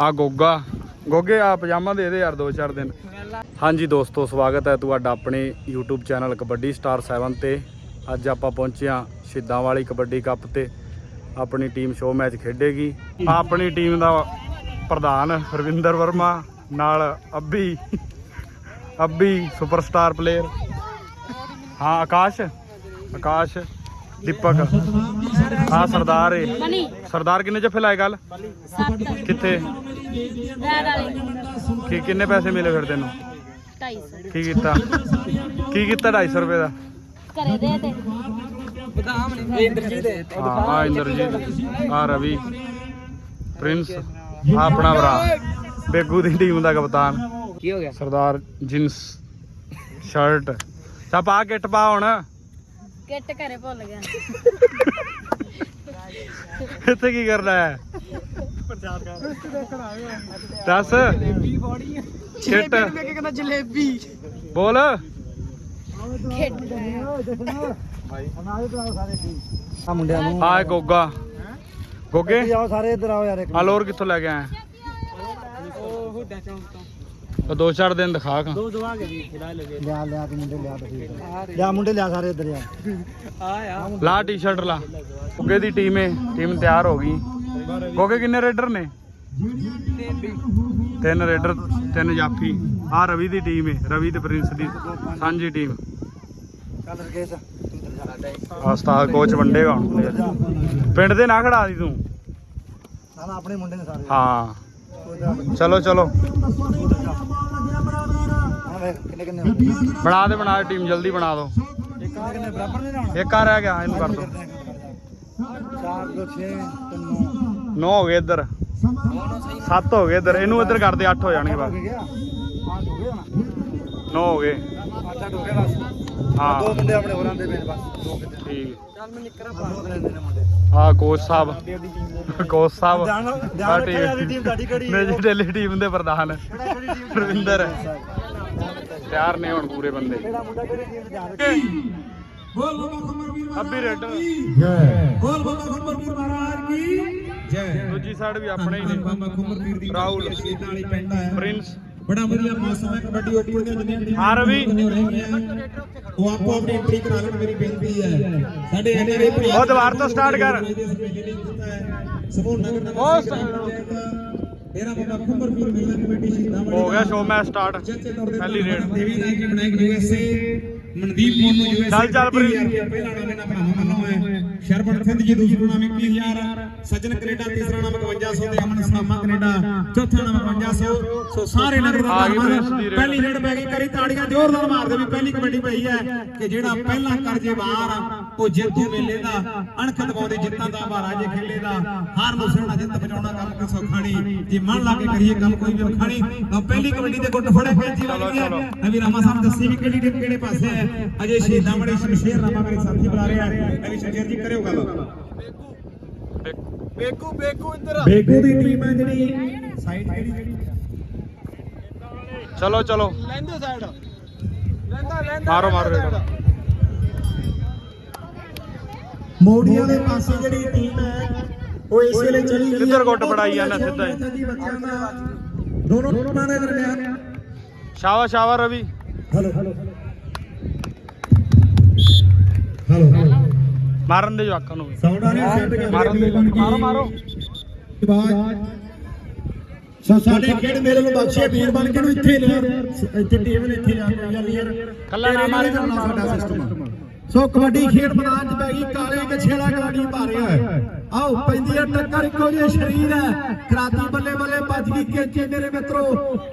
ਆ ਗੋਗਾ। ਗੋਗੇ, ਆ ਪਜਾਮਾ ਦੇ ਦੇ ਯਾਰ, ਦੋ ਚਾਰ ਦਿਨ। ਹਾਂਜੀ ਦੋਸਤੋ, ਸਵਾਗਤ ਹੈ ਤੁਹਾਡਾ ਆਪਣੇ YouTube ਚੈਨਲ ਕਬੱਡੀ ਸਟਾਰ 7 ਤੇ। ਅੱਜ ਆਪਾਂ ਪਹੁੰਚੇ ਹਾਂ ਸ਼ਿੱਦਾਂ ਵਾਲੀ ਕਬੱਡੀ ਕੱਪ ਤੇ। ਆਪਣੀ ਟੀਮ ਸ਼ੋਅ ਮੈਚ ਖੇਡੇਗੀ। ਆਪਣੀ ਟੀਮ ਦਾ ਪ੍ਰਧਾਨ ਰਵਿੰਦਰ ਵਰਮਾ, ਨਾਲ ਅੱਬੀ ਅੱਬੀ ਸੁਪਰਸਟਾਰ ਪਲੇਅਰ ਹਾਂ, ਆਕਾਸ਼। ਆਕਾਸ਼। ਦੀਪਕ। ਹਾਂ ਸਰਦਾਰ ਏ। ਮਨੀ ਸਰਦਾਰ ਕਿੰਨੇ ਜੱਫੇ ਲਾਏ ਗੱਲ? ਸੱਤ। ਕਿੱਥੇ? ਵੈਦ ਵਾਲੇ। ਕੀ ਕਿੰਨੇ ਪੈਸੇ ਮਿਲੇ ਫਿਰ ਤੈਨੂੰ? 250 ਕੀ ਕੀਤਾ? ਕੀ ਕੀਤਾ 250 ਰੁਪਏ ਦਾ? ਘਰੇ ਦੇ ਤੇ। ਹਾਂ ਆ ਇੰਦਰਜੀਤ। ਆ ਰਵੀ। ਪ੍ਰਿੰਸ। ਆ ਆਪਣਾ ਭਰਾ। ਬੇਗੂ ਦੀ ਟੀਮ ਦਾ ਕਪਤਾਨ। ਕੀ ਹੋ ਗਿਆ? ਸਰਦਾਰ ਜਿੰਸ। ਸ਼ਰਟ। ਚਾ ਪਾ ਕਿੱਟ ਪਾ ਹੁਣ। ਕਿੱਟ ਘਰੇ ਭੁੱਲ ਗਿਆ। ਇੱਥੇ ਕੀ ਕਰਨਾ ਹੈ? ਦੱਸ। ਕਿੱਟ। ਕਹਿੰਦਾ ਜਲੇਬੀ ਬੋਲ। ਖੇਡ ਆ ਮੁੰਡਿਆਂ ਨੂੰ ਆ ਗੋਗਾ। ਗੋਗੇ? ਆਓ ਸਾਰੇ ਇੱਧਰ ਆਓ ਯਾਰ ਇੱਕ ਆ ਲੋਰ ਕਿੱਥੋਂ ਲੈ ਕੇ ਆਇਆ? ਤਾਂ। ਦੋ ਚਾਰ ਦਿਨ ਦਿਖਾ ਖਾਂ ਦੋ ਦਵਾ ਕੇ ਵੀ ਖਿਲਾ ਲਗੇ। ਲਿਆ ਲਿਆ ਕੇ ਮੁੰਡੇ ਲਿਆ ਤੁਸੀਂ ਲਿਆ ਮੁੰਡੇ ਲਿਆ ਸਾਰੇ ਇੱਧਰ ਆ। ਯਾ ਲਾ ਟੀ-ਸ਼ਰਟ ਲਾ। ਗੋਗੇ ਦੀ ਟੀਮ ਏ ਟੀਮ ਤਿਆਰ ਹੋ ਗਈ। ਗੋਗੇ ਕਿੰਨੇ ਰੇਡਰ ਨੇ? ਤਿੰਨ ਰੇਡਰ ਤਿੰਨ ਜਾਫੀ। ਆ ਰਵੀ ਦੀ ਟੀਮ ਏ ਰਵੀ ਤੇ ਪ੍ਰਿੰਸ ਦੀ ਸਾਂਝੀ ਟੀਮ ਚੱਲ ਰਕੇਸ਼ ਤੂੰ ਆ ਉਸਤਾਦ ਕੋਚ ਵੰਡੇਗਾ ਹੁਣ। ਪਿੰਡ ਦੇ ਨਾ ਖੜਾ ਦੀ ਤੂੰ। ਨਾ ਨਾ ਆਪਣੇ ਮੁੰਡੇ ਨੇ ਸਾਰੇ। ਹਾਂ। ਤੂੰ ਚਲੋ ਚਲੋ। ਬਣਾ ਦੇ ਬਣਾ ਦੇ ਟੀਮ ਜਲਦੀ ਬਣਾ ਦਿਓ ਇੱਕ ਆ ਰਹਿ ਗਿਆ ਇਹਨੂੰ ਕਰ ਦਿਓ 4 2 6 3 9 9 ਹੋ ਗਏ ਇੱਧਰ। 7 ਹੋ ਗਏ ਇੱਧਰ। ਇਹਨੂੰ ਇੱਧਰ ਕਰ ਦੇ 8 ਹੋ ਜਾਣਗੇ ਬਸ। ਹਾਂ ਹੋ ਗਿਆ ਹੁਣ 9 ਹੋ ਗਏ ਹੋ। ਦੋ ਮੁੰਡੇ ਆਪਣੇ ਹੋਰਾਂ ਦੇ ਬਸ। ਦੋ ਠੀਕ। ਚੱਲ ਹਾਂ ਕੋਚ ਸਾਹਿਬ। ਕੋਚ ਸਾਹਿਬ ਜਾਣ ਵਾਲੀ ਟੀਮ ਸਾਡੀ ਕਿਹੜੀ ਮੇਰੀ ਦਿੱਲੀ ਟੀਮ ਦੇ ਪ੍ਰਧਾਨ। ਰਵਿੰਦਰ। ਤਿਆਰ ਨੇ ਹੁਣ ਪੂਰੇ ਬੰਦੇ। ਮੇਰਾ ਮੁੰਡਾ ਜੈ। ਦੂਜੀ ਸਾਈਡ ਵੀ ਆਪਣੇ ਹੀ ਨੇ। ਰਾਹੁਲ। ਪ੍ਰਿੰਸ। ਬੜਾ ਵਧੀਆ ਮੌਸਮ ਹੈ ਕਬੱਡੀ ਓਪਨ ਦੀਆਂ ਜਿੰਨੀਆਂ ਟੀਮਾਂ ਹਾਂ ਰਵੀ। ਹੋ ਰਹੀਆਂ ਉਹ ਆਪੋ ਆਪਣੀ ਐਂਟਰੀ ਕਰਾ ਲੈਣ ਮੇਰੀ ਬੇਨਤੀ ਹੈ। ਸਾਡੇ ਐਨਆਰਆਈ ਭਰਾ ਉਹ ਦੁਬਾਰਾ ਤੋਂ start ਕਰ। ਸਭੋ ਨਗਰ ਨਗਰ ਉਹ ਮੇਰਾ ਬਾਬਾ ਖਮਰਵੀਰ ਮੇਲਾ ਕਮੇਟੀ ਸ਼ਹੀਦਾਂ ਵਾਲੀ ਹੋ ਗਿਆ ਸ਼ੋ ਮੈਚ ਸਟਾਰਟ ਪਹਿਲੀ ਰੇਡ। ਦੇਵੀ ਦਾ ਕੀ ਬਣਾਇਆ ਯੂਐਸਏ ਮਨਦੀਪ ਮੋਨੂ ਯੂਐਸਏ ਚੱਲ ਚੱਲ। ਪਹਿਲਾ ਨਾਮ ਇਹਨਾਂ ਭਰਾਵਾਂ ਵੱਲੋਂ ਹੈ। ਸ਼ਰਬਤ ਸਿੰਘ ਜੀ ਦੂਸਰਾ ਨਾਮ 21000 ਸਜਨ ਕੈਨੇਡਾ ਤੀਸਰਾ ਨਾਮ 5100 ਤੇ ਅਮਨ ਸਨਾਮਾ ਕੈਨੇਡਾ ਚੌਥਾ ਨਾਮ 5100 ਸੋ ਸਾਰੇ ਨਗਰ ਦਾ ਧੰਨਵਾਦ। ਪਹਿਲੀ ਰੇਡ ਪੈ ਗਈ ਕਰੀ ਤਾੜੀਆਂ ਜ਼ੋਰਦਾਰ ਮਾਰਦੇ ਵੀ ਪਹਿਲੀ ਕਬੱਡੀ ਪਈ ਹੈ ਕਿ ਜਿਹੜਾ ਪਹਿਲਾ ਕਰ ਜੇ ਵਾਰ ਉਹ ਜੇਤੂ ਮੇਲੇ ਦਾ ਅਣਖ ਦਬਾਉਂਦੇ ਜਿੱਤਾਂ ਦਾ ਭਾਰਾ ਜੇ ਖੇਲੇ ਦਾ ਹਾਰ ਨੂੰ ਸਹਿਣਾ ਜਿੱਤ ਬਚਾਉਣਾ ਕੰਮ ਕੋਈ ਸੌਖਾ ਨਹੀਂ ਜੇ ਮਨ ਲਾ ਕੇ ਕਰੀਏ ਕੰਮ ਕੋਈ ਵੀ ਔਖਾ ਨਹੀਂ। ਤਾਂ ਪਹਿਲੀ ਕਬੱਡੀ ਦੇ ਗੁੱਟ ਫੜੇ ਕੈਂਚੀ ਵੱਜਦੀ ਹੈ ਨਵੀਂ ਰਾਮਾ ਸਾਹਿਬ ਦੱਸੀ ਵੀ ਕਿਹੜੀ ਟੀਮ ਕਿਹੜੇ ਪਾਸੇ ਹੈ। ਅਜੇ ਸ਼ਹੀਦਾਂ ਵਾਲੇ ਸ਼ਮਸ਼ੇਰ ਰਾਮਾ ਮੇਰੇ ਸਾਥੀ ਬੁਲਾ ਰਹੇ ਆ ਨਵੀਂ ਸ਼ਮਸ਼ੇਰ ਜੀ ਕਰਿਓ ਗੱਲ। ਬੇਗੂ ਬੇਗੂ ਇੱਧਰ ਬੇਗੂ ਦੀ ਟੀਮ ਹੈ ਜਿਹੜੀ। ਸਾਈਡ ਕਿਹੜੀ? ਚਲੋ ਚਲੋ। ਲੈਂਦੇ ਸਾਈਡ। ਲੈਂਦਾ ਲੈਂਦਾ ਮਾਰੋ ਮਾਰੋ ਰੇਡ ਮੋੜੀਆਂ ਦੇ ਪਾਸੇ ਜਿਹੜੀ ਟੀਮ ਹੈ ਉਹ ਇਸ ਵੇਲੇ ਚਲੀ ਗਈ ਕਿੱਧਰ ਗੁੱਟ ਫੜਾਈ ਜਾਂਦਾ ਸਿੱਧਾ ਹੀ? ਜੀ ਦੋਨੋਂ ਟੀਮਾਂ ਦੇ ਦਰਮਿਆਨ। ਸ਼ਾਵਾ ਸ਼ਾਵਾ ਰਵੀ। ਹਲੋ। ਹਲੋ। ਮਾਰਨ ਦੇ ਜਵਾਕਾਂ ਨੂੰ ਆ ਰਿਹਾ ਸੈੱਟ ਕਰ ਮਾਰਨ ਦੇ ਮਾਰੋ ਸੋ ਸਾਡੇ ਖੇਡ ਮੇਲੇ ਨੂੰ ਬਖਸ਼ੇ ਵੀਰ ਬਣ ਕੇ ਨੂੰ ਇੱਥੇ ਲਿਆ। ਇੱਥੇ ਟੀਮ ਨੇ ਇੱਥੇ ਗੱਲ ਨਹੀਂ ਯਾਰ। ਕੱਲਾ ਨਾ ਮਾਰੇ ਚੱਲਣਾ ਸਾਡਾ ਸਿਸਟਮ ਸੋ ਕਬੱਡੀ ਖੇਡ ਮੈਦਾਨ 'ਚ ਪੈ ਗਈ ਕਾਲੇ ਕੱਛੇ ਵਾਲਾ ਕਬੱਡੀ ਪਾ ਰਿਹਾ ਹੈ। ਆਓ ਪੈਂਦੀ ਹੈ ਟੱਕਰ ਇੱਕੋ ਜਿਹੇ ਸਰੀਰ ਹੈ। ਕਰਾਤੀ ਬੱਲੇ ਬੱਲੇ ਭੱਜ ਗਈ ਕੇਚੇ ਮੇਰੇ ਮਿੱਤਰੋ।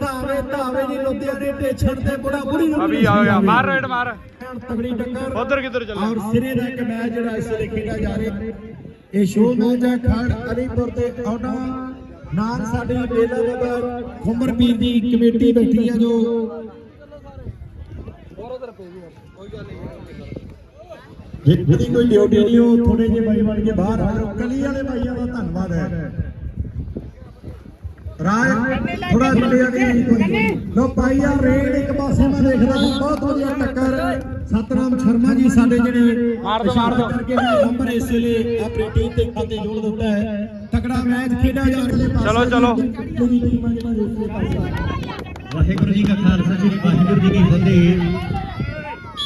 ਧਾਵੇ ਧਾਵੇ ਜੀ ਲੁਧਿਆਣੇ ਤੇ ਛੱਡਦੇ ਬੁੜਾ ਬੁੜੀ ਨੂੰ ਅਭੀ ਆ ਗਿਆ ਮਾਰ ਰੇਡ ਮਾਰ। ਤਗੜੀ ਟੱਕਰ। ਉਧਰ ਕਿੱਧਰ ਚੱਲੇ? ਔਰ ਸਿਰੇ ਦਾ ਇੱਕ ਮੈਚ ਜਿਹੜਾ ਇਸ ਵੇਲੇ ਖੇਡਿਆ ਜਾ ਰਿਹਾ। ਇਹ ਸ਼ੋਅ ਮੈਚ ਹੈ ਖੜ ਅਲੀਪੁਰ ਤੇ ਆਉਣਾ। ਨਾਲ ਸਾਡੀ ਮੇਲਾ ਬਾਬਾ ਖੁੰਮਰ ਪੀਰ ਦੀ ਕਮੇਟੀ ਬੈਠੀ ਹੈ ਜੋ ਜਿਹਦੀ ਕੋਈ ਡਿਊਟੀ ਨਹੀਂ ਉਹ ਥੋੜੇ ਜਿਹੇ ਬਾਈ ਬਣ ਕੇ ਬਾਹਰ ਆ ਜਾਓ। ਕਲੀ ਵਾਲੇ ਭਾਈਆਂ ਦਾ ਧੰਨਵਾਦ ਹੈ। ਰਾਜ ਥੋੜਾ ਚੱਲਿਆ ਕਿ ਲੋ ਭਾਈਆ ਰੇਡ ਇੱਕ ਪਾਸੇ ਮੈਂ ਦੇਖਦਾ ਸੀ ਬਹੁਤ ਵਧੀਆ ਟੱਕਰ। ਸਤਨਾਮ ਸ਼ਰਮਾ ਜੀ ਸਾਡੇ ਜਿਹੜੇ ਮਾਰ ਦਿਓ, ਮਾਰ ਦਿਓ। ਕਰਕੇ ਨੰਬਰ ਇਸ ਵੇਲੇ ਆਪਣੀ ਟੀਮ ਦੇ ਖਾਤੇ ਜੋੜ ਦਿੱਤਾ ਹੈ। ਤਕੜਾ ਮੈਚ ਖੇਡਿਆ ਜਾ ਰਿਹਾ ਚਲੋ ਚਲੋ। ਵਾਹਿਗੁਰੂ ਜੀ ਕਾ ਖਾਲਸਾ ਸ੍ਰੀ ਵਾਹਿਗੁਰੂ ਜੀ ਕੀ ਫਤਿਹ।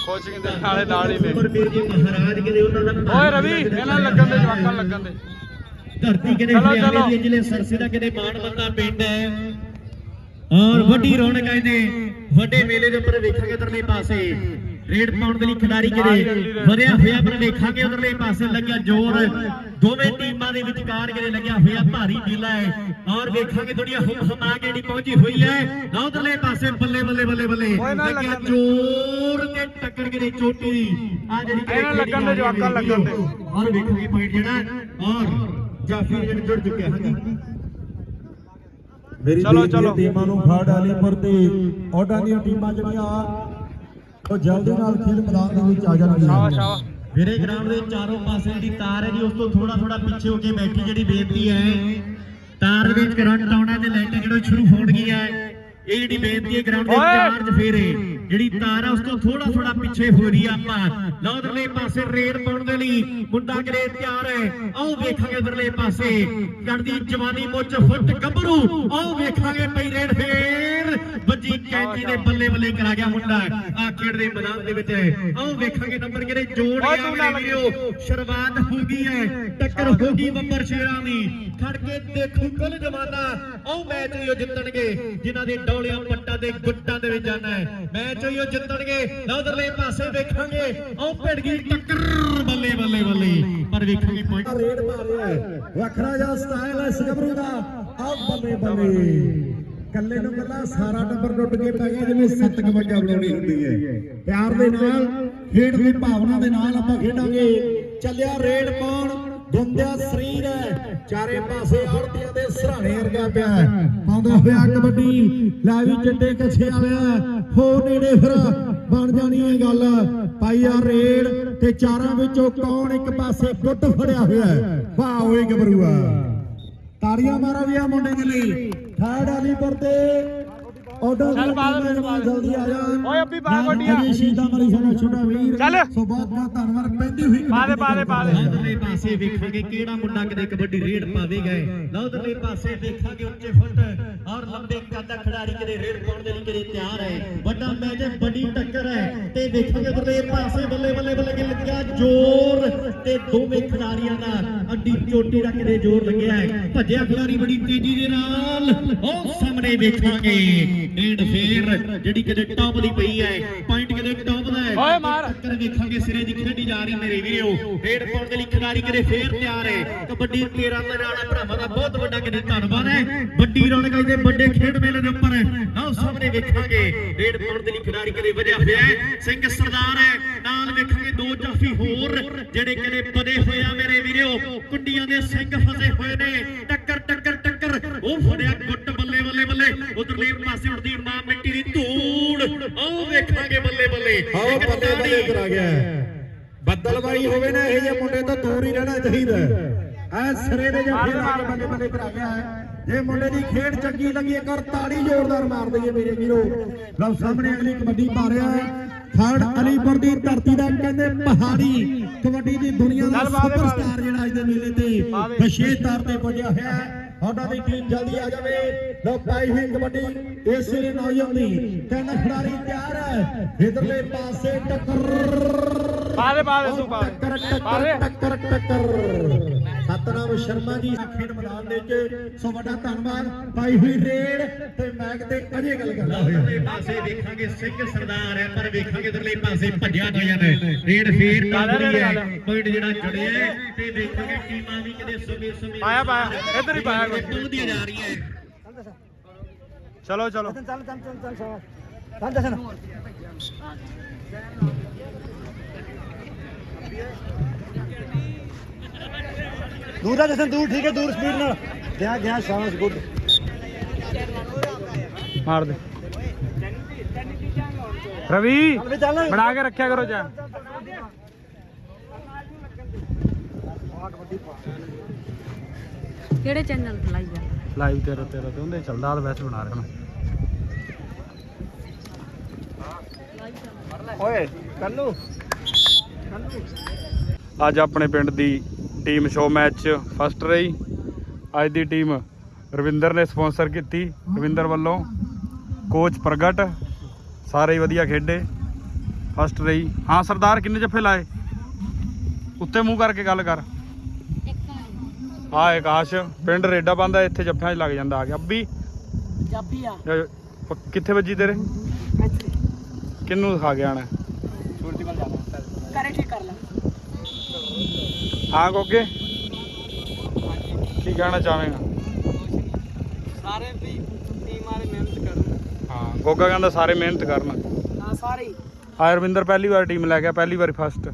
ਕੋਚਿੰਗ ਦੇ ਨਾਲੇ ਨਾਲ ਹੀ ਨੇ। ਗੁਰਬੀਰ ਜੀ ਮਹਾਰਾਜ ਕਿਤੇ ਉਹਨਾਂ ਦਾ ਓਏ ਰਵੀ ਇਹਨਾਂ ਲੱਗਣ ਦੇ ਜਵਾਕਾਂ ਲੱਗਣ ਦੇ। ਧਰਤੀ ਚਲੋ, ਹਰਿਆਣੇ। ਦੇ ਜ਼ਿਲ੍ਹੇ ਸਰਸੇ ਦਾ ਕਿਤੇ ਮਾਣਵੰਦਾ ਪਿੰਡ ਹੈ। ਔਰ ਵੱਡੀ ਰੌਣਕ ਹੈ ਵੱਡੇ ਮੇਲੇ ਦੇ ਉੱਪਰ ਵੇਖਾਂਗੇ ਉਧਰਲੇ ਪਾਸੇ। ਰੇਡ ਪਾਉਣ ਦੇ ਲਈ ਖਿਡਾਰੀ ਕਿਤੇ ਵਧਿਆ ਹੋਇਆ ਪਰ ਵੇਖਾਂਗੇ ਉਧਰਲੇ ਪਾਸੇ ਲੱਗਿਆ ਜ਼ੋਰ। ਦੋਵੇਂ ਟੀਮਾਂ ਦੇ ਵਿਚਕਾਰ ਕਿਤੇ ਲੱਗਿਆ ਹੋਇਆ? ਭਾਰੀ ਮੇਲਾ ਹੈ। ਔਰ ਵੇਖਾਂਗੇ ਦੁਨੀਆ ਹੁਮ ਹੁਮਾ ਕੇ ਜਿਹੜੀ ਪਹੁੰਚੀ ਹੋਈ ਹੈ। ਨਾ ਉਧਰਲੇ ਪਾਸੇ ਬੱਲੇ ਬੱਲੇ ਬੱਲੇ ਬੱਲੇ। ਲੱਗਿਆ। ਜ਼ੋਰ ਤੇ ਟੱਕਰ ਕਿਤੇ ਚੋਟੀ। ਆ ਜਿਹੜੀ ਇਹਨਾਂ ਲੱਗਣ ਦੇ, ਜਵਾਕਾਂ ਲੱਗਣ ਦੇ। ਔਰ ਵੇਖਾਂਗੇ ਪੁਆਇੰਟ ਜਿਹੜਾ। ਔਰ ਜਾਫੀ ਜਿਹੜੇ ਜੁੜ ਚੁੱਕੇ ਹਨ ਮੇਰੀ ਚਲੋ, ਚਲੋ। ਟੀਮਾਂ ਨੂੰ ਫੜ ਅਲੀਪੁਰ ਤੇ ਔਡਾਂ ਦੀਆਂ ਟੀਮਾਂ ਜਿਹੜੀਆਂ ਉਹ ਜਲਦੀ ਨਾਲ ਖੇਡ ਮੈਦਾਨ ਦੇ ਵਿੱਚ ਆ ਜਾਣਗੀਆਂ ਸ਼ਾਬਾਸ਼ ਸ਼ਾਬਾਸ਼। ਮੇਰੇ ਗਰਾਊਂਡ ਦੇ ਚਾਰੋਂ ਪਾਸੇ ਜਿਹੜੀ ਤਾਰ ਹੈ ਜੀ ਉਸ ਤੋਂ ਥੋੜਾ ਥੋੜਾ ਪਿੱਛੇ ਹੋ ਕੇ ਬੈਠੀ ਜਿਹੜੀ ਬੇਨਤੀ ਹੈ ਤਾਰ ਦੇ ਵਿੱਚ ਕਰੰਟ ਆਉਣਾ ਤੇ ਲਾਈਟਾਂ ਜਿਹੜੀਆਂ ਸ਼ੁਰੂ ਹੋਣਗੀਆਂ। ਇਹ ਜਿਹੜੀ ਬੇਨਤੀ ਹੈ ਗਰਾਊਂਡ ਦੇ! ਚਾਰਜ ਫੇਰੇ ਜਿਹੜੀ ਤਾਰ ਹੈ ਉਸ ਤੋਂ ਥੋੜਾ ਥੋੜਾ ਪਿੱਛੇ ਹੋ ਰਹੀ ਆ ਆਪਾਂ। ਲੌਦਰਲੇ ਪਾਸੇ ਰੇਡ ਪਾਉਣ ਦੇ ਲਈ ਮੁੰਡਾ ਕਰੇ ਤਿਆਰ ਹੈ। ਆਓ ਵੇਖਾਂਗੇ ਉਧਰਲੇ ਪਾਸੇ। ਕਰਦੀ ਜਵਾਨੀ ਮੁੱਚ ਫੁੱਟ ਗੱਭਰੂ। ਆਓ ਵੇਖਾਂਗੇ ਪਈ ਰੇਡ ਫੇਰ। ਵੱਜੀ ਕੈਂਚੀ ਦੇ ਬੱਲੇ ਬੱਲੇ ਕਰਾ ਗਿਆ ਮੁੰਡਾ। ਆ ਖੇਡ ਦੇ ਮੈਦਾਨ ਦੇ ਵਿੱਚ। ਆਓ ਵੇਖਾਂਗੇ ਨੰਬਰ ਕਿਹੜੇ ਜੋੜ ਗਿਆ ਨਾ ਮੇਰੇ ਵੀਰੋ। ਸ਼ੁਰੂਆਤ ਹੋ ਗਈ ਹੈ। ਟੱਕਰ ਹੋ ਗਈ ਬੱਬਰ ਸ਼ੇਰਾਂ ਦੀ। ਖੜ ਕੇ ਦੇਖੂ ਕੁੱਲ ਜਮਾਨਾ ਆਓ ਮੈਚ ਉਹ ਜਿੱਤਣਗੇ ਜਿਨ੍ਹਾਂ ਦੇ ਡੋਲਿਆਂ ਪੱਟਾਂ ਦੇ ਗੁੱਟਾਂ ਦੇ ਵਿੱਚ ਜਾਣਾ ਹੈ। ਮੈਚ ਹੀ ਉਹ ਜਿੱਤਣਗੇ। ਨਾ ਪਾਸੇ ਵੇਖਾਂਗੇ। ਆਓ ਭਿੜ ਗਈ, ਟੱਕਰ, ਬੱਲੇ ਬੱਲੇ ਬੱਲੇ। ਪਰ ਵੇਖਾਂਗੇ ਪੁਆਇੰਟ ਰੇਡ ਮਾਰਿਆ ਹੈ। ਵੱਖਰਾ ਜਿਹਾ ਸਟਾਈਲ ਹੈ ਇਸ ਦਾ। ਆ ਬੱਲੇ ਬੱਲੇ। ਕੱਲੇ ਨੂੰ ਕੱਲਾ ਸਾਰਾ ਟੱਬਰ ਟੁੱਟ ਕੇ ਪੈ ਗਿਆ, ਜਿਵੇਂ 7 ਕਵੰਜਾ ਬਣਾਉਣੀ ਹੁੰਦੀ ਹੈ। ਪਿਆਰ ਦੇ ਨਾਲ, ਖੇਡ ਦੀ ਭਾਵਨਾ ਦੇ ਨਾਲ ਆਪਾਂ ਖੇਡਾਂਗੇ। ਚੱਲਿਆ ਰੇਡ ਪਾਉਣ। ਦੁੰਦਿਆ ਸਰੀਰ ਹੈ। ਚਾਰੇ ਪਾਸੇ ਆੜਤੀਆਂ ਦੇ ਸਰਾਣੇ ਵਰਗਾ ਪਿਆ ਹੈ। ਪਾਉਂਦਾ ਹੋਇਆ ਕਬੱਡੀ ਲੈ ਵੀ ਚਿੱਟੇ ਕੱਛੇ ਵਾਲਿਆ। ਹੋ ਨੇੜੇ ਫਿਰ ਬਣ ਜਾਣੀ ਹੈ ਗੱਲ। ਪਾਈ ਆ ਰੇਡ ਤੇ ਚਾਰਾਂ ਵਿੱਚੋਂ ਕੌਣ ਇੱਕ ਪਾਸੇ ਗੁੱਟ ਫੜਿਆ ਹੋਇਆ ਹੈ? ਵਾਹ ਓਏ ਗੱਭਰੂਆ ਤਾੜੀਆਂ ਮਾਰੋ ਵੀ ਆ ਮੁੰਡੇ ਦੇ ਲਈ। ਥਰਡ ਅਲੀਪੁਰ ਤੇ। ਆਰਡਰ ਚੱਲ ਵਿੱਚ ਪਾ ਦੇ। ਜਲਦੀ ਆ ਜਾ। ਓਏ ਅੱਬੀ ਪਾ ਗੋਡੀਆਂ। ਸ਼ੀਦਾ ਮਰੀ ਸਾਡਾ ਛੋਟਾ ਵੀਰ। ਚੱਲ। ਸੋ ਬਹੁਤ ਬਹੁਤ ਧੰਨਵਾਦ ਪੈਂਦੀ ਹੋਈ ਪਾ ਦੇ ਪਾ ਦੇ ਪਾ ਦੇ। ਉਧਰਲੇ ਪਾਸੇ ਵੇਖਾਂਗੇ ਕਿਹੜਾ ਮੁੰਡਾ ਕਿਤੇ ਕਬੱਡੀ ਰੇਡ ਪਾਵੇਗਾ। ਨਾ ਉਧਰਲੇ ਪਾਸੇ ਵੇਖਾਂਗੇ ਉੱਚੇ ਫੁੱਟ। ਔਰ ਲੰਬੇ ਕੱਦ ਦਾ ਖਿਡਾਰੀ ਕਿਤੇ ਰੇਡ ਪਾਉਣ ਦੇ ਲਈ ਕਿਤੇ ਤਿਆਰ ਹੈ। ਵੱਡਾ ਮੈਚ ਹੈ ਵੱਡੀ ਟੱਕਰ ਹੈ। ਤੇ ਵੇਖਾਂਗੇ ਉਧਰਲੇ ਪਾਸੇ ਬੱਲੇ ਬੱਲੇ ਬੱਲੇ ਕਿ ਲੱਗਿਆ ਜ਼ੋਰ। ਤੇ ਦੋਵੇਂ ਖਿਡਾਰੀਆਂ ਦਾ ਅੱਡੀ ਚੋਟੀ ਦਾ ਕਿਤੇ ਜ਼ੋਰ ਲੱਗਿਆ ਹੈ। ਭੱਜਿਆ ਖਿਡਾਰੀ ਬੜੀ ਤੇਜ਼ੀ ਦੇ ਨਾਲ। ਉਹ ਸਾਹਮਣੇ ਵੇਖਾਂਗੇ। ਰੇਡ ਫੇਰ ਜਿਹੜੀ ਕਿਤੇ ਟੌਪ ਦੀ ਪਈ ਹੈ ਪੁਆਇੰਟ ਕਿਤੇ ਟੌਪ ਦਾ ਹੈ ਓਏ ਮਾਰ। ਟੱਕਰ ਵੇਖਾਂਗੇ ਸਿਰੇ ਦੀ ਖੇਡੀ ਜਾ ਰਹੀ ਮੇਰੇ ਵੀਰੋ। ਰੇਡ ਪਾਉਣ ਦੇ ਲਈ ਖਿਡਾਰੀ ਕਿਤੇ ਫੇਰ ਤਿਆਰ ਹੈ ਕਬੱਡੀ 13 ਲੜਾਣਾ ਭਰਾਵਾਂ ਦਾ ਬਹੁਤ ਵੱਡਾ ਕਿਤੇ ਧੰਨਵਾਦ ਹੈ ਵੱਡੀ ਰੌਣਕ ਇਹਦੇ ਵੱਡੇ ਖੇਡ ਮੇਲੇ ਦੇ ਉੱਪਰ। ਆਓ ਸਾਹਮਣੇ ਵੇਖਾਂਗੇ ਰੇਡ ਪਾਉਣ ਦੇ ਲਈ ਖਿਡਾਰੀ ਕਿਤੇ ਵਧਿਆ ਹੋਇਆ ਹੈ ਸਿੰਘ ਸਰਦਾਰ ਹੈ ਨਾਲ ਵੇਖਾਂਗੇ ਦੋ ਜਾਫੀ ਹੋਰ ਜਿਹੜੇ ਕਿਤੇ ਪਦੇ ਹੋਏ ਆ ਮੇਰੇ ਵੀਰੋ। ਕੁੰਡੀਆਂ ਦੇ ਸਿੰਘ ਫਸੇ ਹੋਏ ਨੇ। ਕਰਾ ਗਿਆ। ਬੱਦਲਬਾਈ ਹੋਵੇ ਨਾ ਇਹ ਜਿਹੇ ਮੁੰਡੇ ਤੋਂ ਦੂਰ ਹੀ ਰਹਿਣਾ ਚਾਹੀਦਾ। ਐ ਸਿਰੇ ਦੇ ਜੱਫੇ ਲਾ ਕੇ ਬੱਲੇ ਬੱਲੇ ਕਰਾ ਗਿਆ ਜੇ ਮੁੰਡੇ ਦੀ ਖੇਡ ਚੰਗੀ ਲੱਗੀ ਇੱਕ ਵਾਰ ਤਾੜੀ ਜ਼ੋਰਦਾਰ ਮਾਰ ਦਈਏ ਮੇਰੇ ਵੀਰੋ। ਲਓ ਸਾਹਮਣੇ ਅਗਲੀ ਕਬੱਡੀ ਪਾ ਰਿਹਾ ਹੈ। ਥਰਡ ਅਲੀਪੁਰ ਦੀ ਧਰਤੀ ਦਾ ਕਹਿੰਦੇ ਪਹਾੜੀ ਕਬੱਡੀ ਦੀ ਦੁਨੀਆ ਦਾ। ਸੁਪਰਸਟਾਰ ਜਿਹੜਾ ਅੱਜ ਦੇ ਮੇਲੇ ਤੇ। ਵਿਸ਼ੇਸ਼ ਤੌਰ ਤੇ ਪੁੱਜਿਆ ਹੋਇਆ ਹੈ। ਸਾਡਾ ਦੀ ਟੀਮ ਜਲਦੀ ਆ ਜਾਵੇ। ਲੋ ਪਾਈ ਹੋਈ ਕਬੱਡੀ ਇਸੇ ਨੇ ਨੌਜਵਾਨ ਦੀ ਤਿੰਨ ਖਿਡਾਰੀ ਤਿਆਰ ਹੈ। ਇਧਰਲੇ ਪਾਸੇ ਟੱਕਰ। ਪਾ ਦੇ ਪਾ ਦੇ ਤੂੰ ਪਾ ਟੱਕਰ ਦੇ ਪਾ ਦੇ। ਟੱਕਰ ਟੱਕਰ ਟੱਕਰ। ਸਤਨਾਮ ਸ਼ਰਮਾ ਜੀ ਖੇਡ ਮੈਦਾਨ ਦੇ ਵਿੱਚ। ਸੋ ਵੱਡਾ ਧੰਨਵਾਦ ਪਾਈ ਹੋਈ ਰੇਡ ਤੇ ਮੈਗ ਤੇ ਅਜੇ ਗੱਲ ਕਰਦਾ ਹੋਇਆ ਉਧਰਲੇ ਪਾਸੇ ਵੇਖਾਂਗੇ ਸਿੰਘ ਸਰਦਾਰ ਹੈ ਪਰ ਵੇਖਾਂਗੇ ਉਧਰਲੇ ਪਾਸੇ ਭੱਜਿਆ ਨੌਜਵਾਨ ਹੈ ਰੇਡ ਫੇਰ ਲਾ ਲੈ, ਲਾ ਹੈ ਲੈ। ਪੁਆਇੰਟ ਜਿਹੜਾ ਜੁੜਿਆ ਹੈ ਤੇ ਵੇਖਾਂਗੇ ਟੀਮਾਂ ਵੀ ਕਿਤੇ ਸਮੇਂ ਸਮੇਂ ਪਾਇਆ, ਪਾਇਆ। ਇੱਧਰ ਹੀ ਪਾਇਆ ਕੋਈ। ਪਹੁੰਚਦੀਆਂ ਜਾ ਰਹੀਆਂ ਹੈ। ਚਲੋ ਚਲੋ ਚੱਲ ਚੱਲ ਚੱਲ। ਚੱਲ ਚੱਲ ਚੱਲ। ਦੂਰ ਦਾ ਜਸਨ ਦੂਰ ਠੀਕ ਹੈ ਦੂਰ ਸਪੀਡ ਨਾਲ। ਗਿਆ ਗਿਆ ਸ਼ਾਬਾਸ਼ ਗੁੱਡ ਮਾਰ ਦੇ। ਰਵੀ ਬਣਾ ਕੇ ਰੱਖਿਆ ਕਰੋ ਜਾ। ਕਿਹੜੇ ਚੈਨਲ ਤੇ ਲਾਈ ਜਾ ਲਾਈਵ ਤੇਰਾ ਤੇਰਾ ਤੇ ਉਹਦੇ ਚੱਲਦਾ ਆ ਵੈਸੇ ਬਣਾ ਰਿਹਾ ਓਏ ਕੱਲੂ। ਅੱਜ ਆਪਣੇ ਪਿੰਡ ਦੀ ਟੀਮ ਸ਼ੋ ਮੈਚ ਫਸਟ ਰਹੀ। ਅੱਜ ਦੀ ਟੀਮ ਰਵਿੰਦਰ ਨੇ ਸਪਾਂਸਰ ਕੀਤੀ ਰਵਿੰਦਰ ਵੱਲੋਂ। ਕੋਚ ਪ੍ਰਗਟ ਸਾਰੇ ਹੀ ਵਧੀਆ ਖੇਡੇ। ਫਸਟ ਰਹੀ। ਹਾਂ ਸਰਦਾਰ ਕਿੰਨੇ ਜੱਫੇ ਲਾਏ? ਉੱਤੇ ਮੂੰਹ ਕਰਕੇ ਗੱਲ ਕਰ। ਆ ਆਕਾਸ਼ ਪਿੰਡ ਰੇਡਾ ਬੰਦਾ ਇੱਥੇ ਜੱਫਿਆਂ 'ਚ ਲੱਗ ਜਾਂਦਾ ਆ ਗਿਆ। ਅੱਬੀ? ਜਾਬੀ ਆ। ਕਿੱਥੇ ਵੱਜੀ ਤੇਰੇ? ਕਿੰਨੂੰ ਦਿਖਾ ਗਿਆ ਆਣਾ ਕਰੇ ਠੀਕ ਕਰ ਲੈ। ਹਾਂ ਗੋਗੇ। ਕੀ ਕਹਿਣਾ ਚਾਹਵੇਂਗਾ ਸਾਰੇ ਵੀ ਟੀਮ ਵਾਲੇ ਮਿਹਨਤ ਕਰਨ। ਹਾਂ ਗੋਗਾ ਕਹਿੰਦਾ ਸਾਰੇ ਮਿਹਨਤ ਕਰਨ। ਹਾਂ ਸਾਰੇ ਹੀ। ਆ ਰਵਿੰਦਰ ਪਹਿਲੀ ਵਾਰ ਟੀਮ ਲੈ ਗਿਆ ਪਹਿਲੀ ਵਾਰੀ ਫਸਟ